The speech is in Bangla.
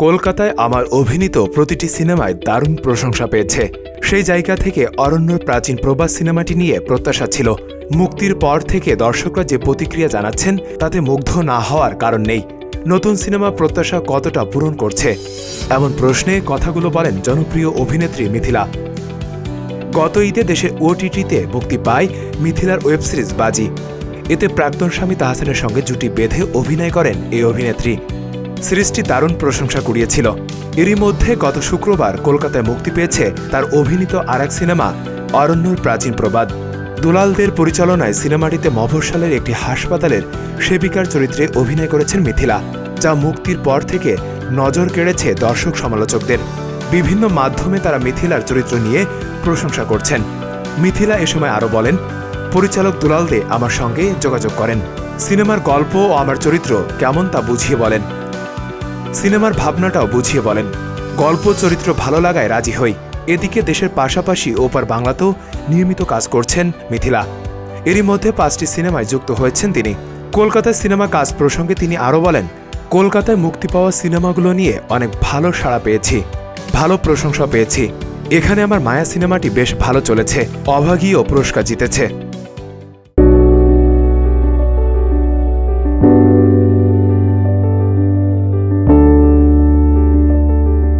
কলকাতায় আমার অভিনীত প্রতিটি সিনেমায় দারুণ প্রশংসা পেয়েছে। সেই জায়গা থেকে অরণ্য প্রাচীন প্রবাস সিনেমাটি নিয়ে প্রত্যাশা ছিল। মুক্তির পর থেকে দর্শকরা যে প্রতিক্রিয়া জানাচ্ছেন, তাতে মুগ্ধ না হওয়ার কারণ নেই। নতুন সিনেমা প্রত্যাশা কতটা পূরণ করছে? এমন প্রশ্নে কথাগুলো বলেন জনপ্রিয় অভিনেত্রী মিথিলা। গত ঈদে দেশে ওটিটিতে মুক্তি পায় মিথিলার ওয়েব সিরিজ বাজি। এতে প্রাক্তন স্বামী তাহসানের সঙ্গে জুটি বেঁধে অভিনয় করেন এই অভিনেত্রী। সিরিজটি দারুণ প্রশংসা কুড়িয়েছিল। এরই মধ্যে গত শুক্রবার কলকাতায় মুক্তি পেয়েছে তার অভিনীত আরেক সিনেমা, অরণ্যর প্রাচীন প্রবাদ। দুলালদের পরিচালনায় সিনেমাটিতে মফস্বলের একটি হাসপাতালের সেবিকার চরিত্রে অভিনয় করেছেন মিথিলা, যা মুক্তির পর থেকে নজর কেড়েছে দর্শক সমালোচকদের। বিভিন্ন মাধ্যমে তারা মিথিলার চরিত্র নিয়ে প্রশংসা করছেন। মিথিলা এ সময় আরও বলেন, পরিচালক দুলাল দে আমার সঙ্গে যোগাযোগ করেন। সিনেমার গল্প ও আমার চরিত্র কেমন তা বুঝিয়ে বলেন। সিনেমার ভাবনাটাও বুঝিয়ে বলেন, গল্প চরিত্র ভালো লাগায় রাজি হই। এদিকে দেশের পাশাপাশি ওপার বাংলাতেও নিয়মিত কাজ করছেন মিথিলা। এরই মধ্যে পাঁচটি সিনেমায় যুক্ত হয়েছেন তিনি। কলকাতায় সিনেমা কাজ প্রসঙ্গে তিনি আরও বলেন, কলকাতায় মুক্তি পাওয়া সিনেমাগুলো নিয়ে অনেক ভালো সাড়া পেয়েছি, ভালো প্রশংসা পেয়েছি। এখানে আমার মায়া সিনেমাটি বেশ ভালো চলেছে, অভাগীয় পুরস্কার জিতেছে।